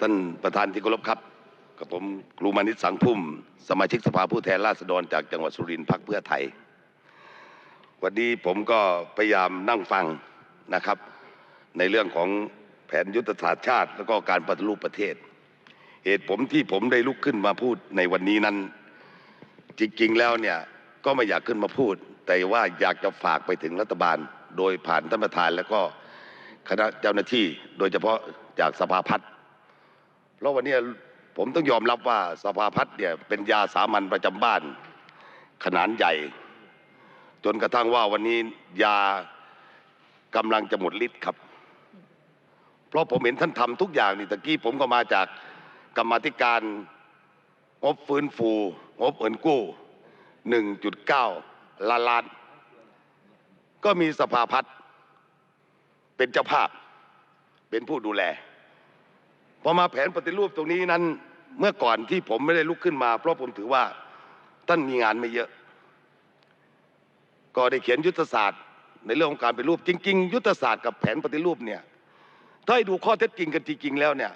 ท่านประธานที่เคารพครับกับผมครูมานิตสังพุ่ม สมาชิกสภาผู้แทนราษฎรจากจังหวัดสุรินทร์พักเพื่อไทย วันนี้ผมก็พยายามนั่งฟังนะครับ ในเรื่องของแผนยุทธศาสตร์ชาติ แล้วก็การปฏิรูปประเทศ เหตุผมที่ผมได้ลุกขึ้นมาพูดในวันนี้นั้น จริงๆแล้วเนี่ยก็ไม่อยากขึ้นมาพูด แต่ว่าอยากจะฝากไปถึงรัฐบาล โดยผ่านท่านประธาน แล้วก็คณะเจ้าหน้าที่ โดยเฉพาะจากสภาพัฒน์ เพราะวันนี้ผมต้องยอมรับว่าสภาพัฒน์เนี่ยเป็นยาสามัญประจำบ้านขนาดใหญ่ จนกระทั่งว่าวันนี้ยากำลังจะหมดฤทธิ์ครับ เพราะผมเห็นท่านทำทุกอย่างนี่ตะกี้ผมก็มาจากกรรมธิการงบฟื้นฟูงบเงินกู้ 1.9 ล้านล้าน ก็มีสภาพัฒน์เป็นเจ้าภาพ เป็นผู้ดูแล พอมาแผนปฏิรูปตรงนี้นั้น เมื่อก่อนที่ผมไม่ได้ลุกขึ้นมา เพราะผมถือว่าท่านมีงานไม่เยอะ ก็ได้เขียนยุทธศาสตร์ ในเรื่องของการปฏิรูป จริง ๆ ยุทธศาสตร์กับแผนปฏิรูปเนี่ยถ้าให้ดูข้อเท็จจริงกันจริงๆแล้วเนี่ย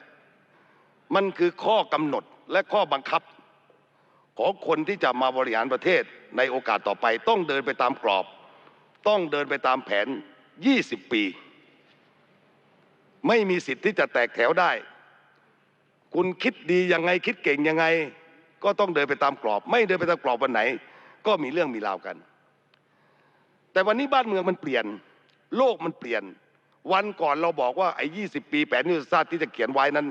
มันคือข้อกำหนดและข้อบังคับ ของคนที่จะมาบริหารประเทศในโอกาสต่อไป ต้องเดินไปตามกรอบ ต้องเดินไปตามแผน 20 ปี ไม่มีสิทธิ์ที่จะแตกแถวได้ คุณคิดดียังไงคิดเก่งยังไง ก็ต้องเดินไปตามกรอบ ไม่เดินไปตามกรอบวันไหน ก็มีเรื่องมีราวกัน แต่วันนี้บ้านเมืองมันเปลี่ยน โลกมันเปลี่ยน วันก่อนเราบอกว่าไอ้20ปีแผนยุทธศาสตร์ที่จะเขียนไว้นั้น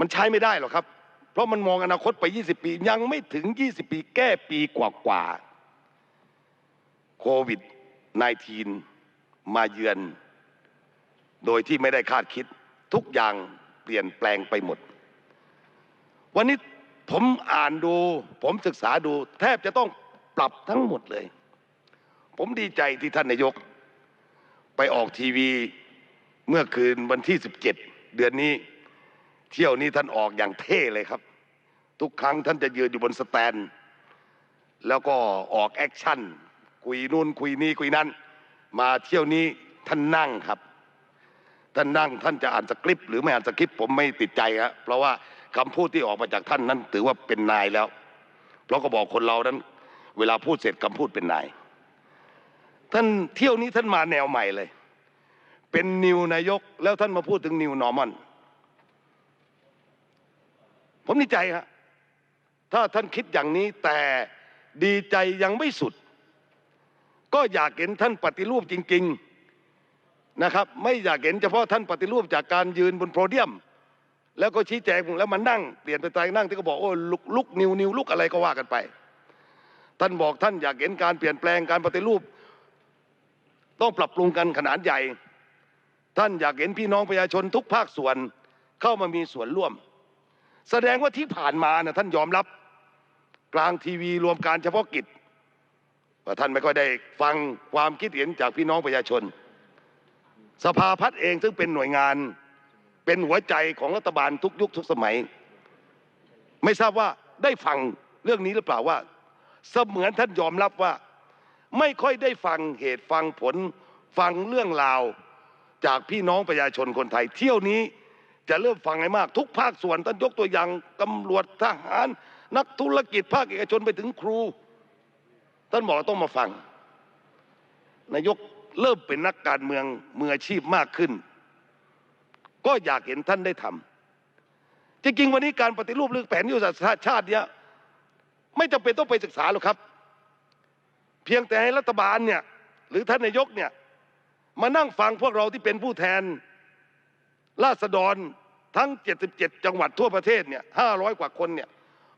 มันใช้ไม่ได้หรอกครับ เพราะมันมองอนาคตไป 20 ปี ยังไม่ถึง 20 ปีแก้ปีกว่าๆโควิด -19 มาเยือน โดยที่ไม่ได้คาดคิดทุกอย่าง เปลี่ยนแปลงไปหมด วันนี้ผมอ่านดู ผมศึกษาดู แทบจะต้องปรับทั้งหมดเลย ผมดีใจที่ท่านนายก ไปออกทีวีเมื่อคืนวันที่ 17 เดือนนี้ เที่ยวนี้ท่านออกอย่างเท่เลยครับ ทุกครั้งท่านจะยืนอยู่บนสแตน แล้วก็ออกแอคชั่น คุยนู่นคุยนี่คุยนั่นมาเที่ยวนี้ท่านนั่งครับ ท่านนั่งท่านจะอ่านสคริปต์หรือไม่อ่านสคริปต์ผมไม่ติดใจครับเพราะว่าคำพูดที่ออกมาจากท่านนั้น ถือว่าเป็นนายแล้ว เพราะก็บอกคนเรานั้น เวลาพูดเสร็จคำพูดเป็นนาย ท่านเที่ยวนี้ท่านมาแนวใหม่เลย เป็นนิวนายกแล้วท่านมาพูดถึงนิวนอร์มันผมดีใจครับถ้าท่านคิดอย่างนี้แต่ดีใจยังไม่สุด ก็อยากเห็นท่านปฏิรูปจริง ๆ นะครับไม่อยากเห็นเฉพาะท่านปฏิรูปจากการยืนบนโพเดียม แล้วก็ชี้แจงแล้วมันนั่งเปลี่ยนไปตายนั่งที่ก็บอกโอ้ลุกลุกนิวนิวลุกอะไรก็ว่ากันไป ท่านบอกท่านอยากเห็นการเปลี่ยนแปลงการปฏิรูป ต้องปรับปรุงกันขนาดใหญ่ ท่านอยากเห็นพี่น้องประชาชนทุกภาคส่วนเข้ามามีส่วนร่วม แสดงว่าที่ผ่านมานะท่านยอมรับกลางทีวีรวมการเฉพาะกิจว่าท่านไม่ค่อยได้ฟังความคิดเห็นจากพี่น้องประชาชน สภาพัฒน์เองซึ่งเป็นหน่วยงานเป็นหัวใจของรัฐบาลทุกยุคทุกสมัย ไม่ทราบว่าได้ฟังเรื่องนี้หรือเปล่าว่า เสมือนท่านยอมรับว่า ไม่ค่อยได้ฟังเหตุฟังผล ฟังเรื่องราว จากพี่น้องประชาชนคนไทย เที่ยวนี้จะเริ่มฟังให้มาก ทุกภาคส่วนท่านยกตัวอย่างตำรวจทหาร นักธุรกิจภาคเอกชนไปถึงครู ท่านบอกว่าต้องมาฟัง นายก เริ่มเป็นนักการเมืองมืออาชีพมากขึ้น ก็อยากเห็นท่านได้ทำจริงๆวันนี้การปฏิรูปเรื่องแผนยุทธศาสตร์ชาติเนี่ยไม่จำเป็นต้องไปศึกษาหรอกครับ เพียงแต่ให้รัฐบาลเนี่ยหรือท่านนายกเนี่ยมานั่งฟังพวกเราที่เป็นผู้แทนราษฎรทั้ง 77 จังหวัดทั่วประเทศเนี่ย500 กว่าคนเนี่ย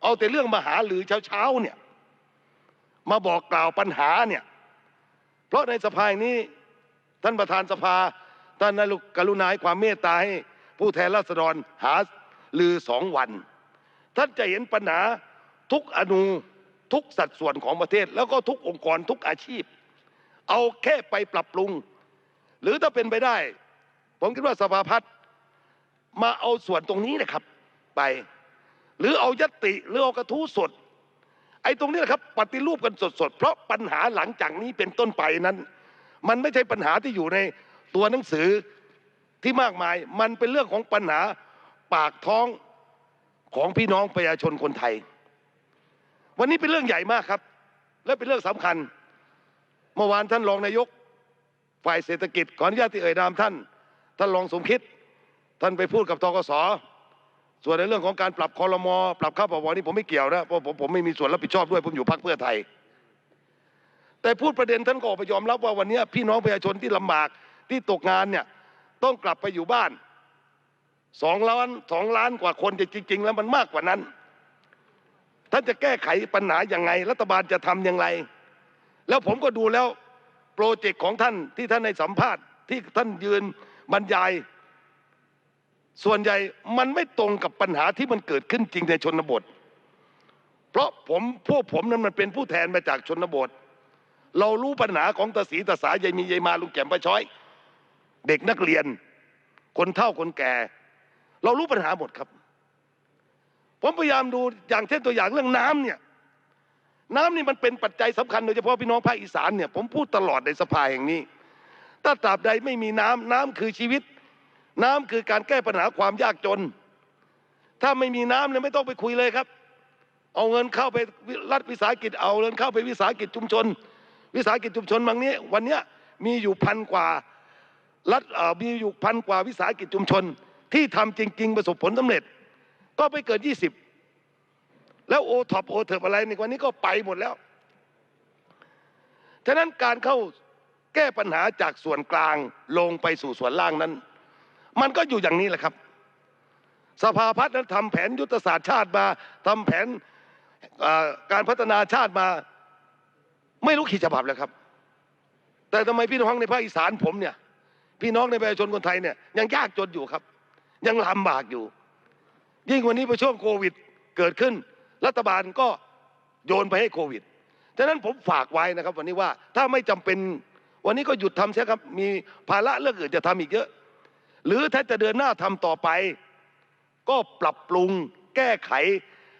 เอาแต่เรื่องมาหาหรือเช้าๆเนี่ยมาบอกกล่าวปัญหาเนี่ย เพราะในสภานี้ท่านประธานสภาท่านนายกรุณาให้ความเมตตาให้ผู้แทนราษฎรหาลือสองวัน ท่านจะเห็นปัญหาทุกอนูทุกสัดส่วนของประเทศ แล้วก็ทุกองค์กรทุกอาชีพ เอาแค่ไปปรับปรุง หรือถ้าเป็นไปได้ ผมคิดว่าสภาพัฒน์มาเอาส่วนตรงนี้นะครับไป หรือเอายตติหรือเอากระทู้สด ไอ้ตรงนี้นะครับปฏิรูปกันสดๆ เพราะปัญหาหลังจากนี้เป็นต้นไปนั้น มันไม่ใช่ปัญหาที่อยู่ในตัวหนังสือที่มากมาย มันเป็นเรื่องของปัญหาปากท้องของพี่น้องประชาชนคนไทย วันนี้เป็นเรื่องใหญ่มากครับ และเป็นเรื่องสำคัญ เมื่อวานท่านรองนายก ฝ่ายเศรษฐกิจขออนุญาตที่เอ่ยนามท่าน ท่านรองสมคิด ท่านไปพูดกับทกส ส่วนในเรื่องของการปรับคอรมอปรับค่าปรับวนี่ผมไม่เกี่ยวนะเพราะผมผมไม่มีส่วนรับผิดชอบด้วยผมอยู่พรรคเพื่อไทย แต่พูดประเด็นท่านก็ออกไปยอมรับว่าวันนี้พี่น้องประชาชนที่ลำบากที่ตกงานเนี่ยต้องกลับไปอยู่บ้านสองล้านสองล้านกว่าคนแต่จริง ๆ แล้วมันมากกว่านั้น ท่านจะแก้ไขปัญหาอย่างไง รัฐบาลจะทำอย่างไร แล้วผมก็ดูแล้วโปรเจกต์ของท่านที่ท่านในสัมภาษณ์ที่ท่านยืนบรรยาย ส่วนใหญ่มันไม่ตรงกับปัญหาที่มันเกิดขึ้นจริงในชนบท เพราะผมพวกผมนั้นมันเป็นผู้แทนมาจากชนบท เรารู้ปัญหาของตาสีตาสายายมียายมาลุงแก่มป้าช้อย เด็กนักเรียน คนเฒ่าคนแก่ เรารู้ปัญหาหมดครับ ผมพยายามดูอย่างเช่นตัวอย่างเรื่องน้ำเนี่ยน้ำนี่มันเป็นปัจจัยสำคัญโดยเฉพาะพี่น้องภาคอีสานเนี่ยผมพูดตลอดในสภาแห่งนี้ ถ้าตราบใดไม่มีน้ำน้ำคือชีวิต น้ำคือการแก้ปัญหาความยากจน ถ้าไม่มีน้ำเนี่ยไม่ต้องไปคุยเลยครับ เอาเงินเข้าไปรัฐวิสาหกิจเอาเงินเข้าไปวิสาหกิจชุมชน วิสาหกิจชุมชนบางนี้ วันนี้มีอยู่พันกว่ารัฐมีอยู่พันกว่าวิสาหกิจชุมชน ที่ทำจริง ๆ ประสบผลสำเร็จ ก็ไปเกิดยี่สิบแล้วโอท็อปโอเทิร์อะไรในวันนี้ก็ไปหมดแล้วฉะนั้นการเข้าแก้ปัญหาจากส่วนกลางลงไปสู่ส่วนล่างนั้น มันก็อยู่อย่างนี้แหละครับ สภาพัฒน์นั้นทำแผนยุทธศาสตร์ชาติมาทำแผนการพัฒนาชาติมา ไม่รู้ขีดฉบับแล้วครับ แต่ทำไมพี่น้องในภาคอีสานผมเนี่ย พี่น้องในประชาชนคนไทยเนี่ยยังยากจนอยู่ครับ ยังลำบากอยู่ ยิ่งวันนี้พอช่วงโควิดเกิดขึ้น รัฐบาลก็โยนไปให้โควิดฉะนั้นผมฝากไว้นะครับ วันนี้ว่าถ้าไม่จำเป็นวันนี้ก็หยุดทำใช่ครับมีภาระเรื่องอื่นจะทำอีกเยอะ หรือถ้าจะเดินหน้าทำต่อไป ก็ปรับปรุงแก้ไข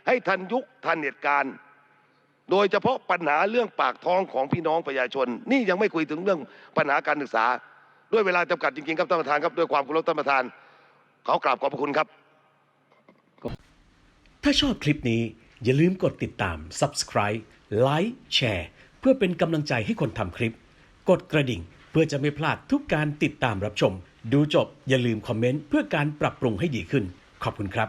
ให้ทันยุคทันเหตุการณ์ โดยเฉพาะปัญหาเรื่องปากท้องของพี่น้องประชาชน นี่ยังไม่คุยถึงเรื่องปัญหาการศึกษา ด้วยเวลาจำกัดจริงๆครับท่านประธานครับด้วยความเคารพท่านประธานขอกราบขอบพระคุณครับ ถ้าชอบคลิปนี้อย่าลืมกดติดตาม Subscribe ไลค์แชร์เพื่อเป็นกำลังใจให้คนทำคลิป กดกระดิ่งเพื่อจะไม่พลาดทุกการติดตามรับชม ดูจบอย่าลืมคอมเมนต์เพื่อการปรับปรุงให้ดีขึ้น ขอบคุณครับ